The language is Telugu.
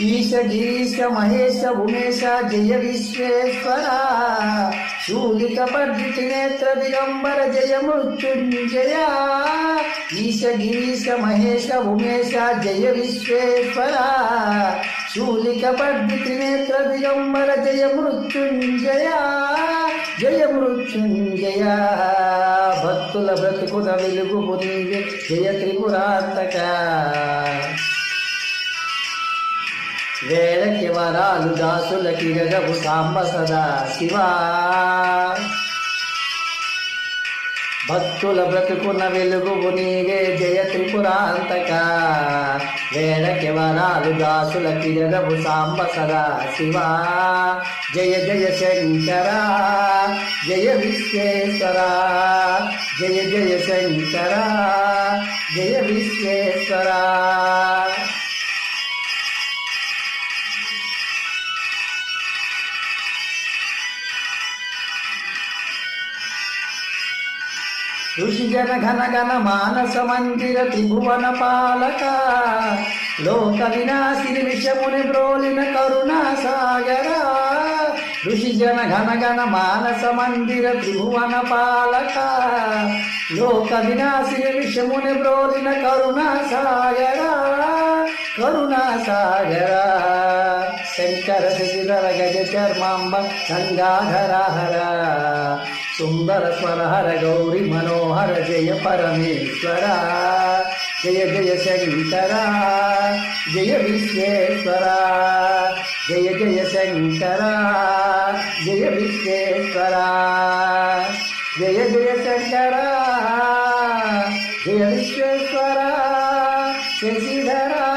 ఈశ గీశ మహేశ ఉమేశ జయ విశ్వేశ్వర. శూలిక పర్జితి నేత్ర దిగంబర జయ మృత్యుంజయ. ఈశ గిరీశ మహేశ ఉమేశ జయ విశ్వేశ్వర. శూలిక పర్జితి నేత్ర దిగంబర జయ మృత్యుంజయ. జయ మృత్యుంజయ. భక్తుల బ్రతుకుల వెలుగు నీవే జయ త్రిపురాంతక. వేళకి వరాలు దాసుల కిరగవు సాంబ సదా శివా. భక్తుల బ్రతుకున్న వెలుగు నీవే జయ త్రిపురాంతక. వేళకి వరాలు దాసుల కిరగవు సాంబ సదా శివా. జయ జయ శంకర జయ విశ్వేశ్వర జయ జయ శంకర జయ విశ్వేశ్వర. ఋషిజన ఘన ఘన మానస మందిర త్రిభువన పాలక. లోక వినాశిని విషముని బ్రోలిన కరుణా సాగర. ఋషిజన ఘన ఘన మానస మందిర త్రిభువన పాలక. లోక వినాశిని విషముని బ్రోలిన కరుణా సాగర. కరుణా సాగర. శంకర శశిధర గజ చర్మాంబ గంగాధర హర సుందర స్వరహర గౌరి మనోహర జయ పరమేశ్వర జయ జయ శంకర జయ విశ్వేశ్వర జయ జయ శంకర జయ విశ్వేశ్వర జయ జయ శంకర జయ విశ్వేశ్వర శశిధరా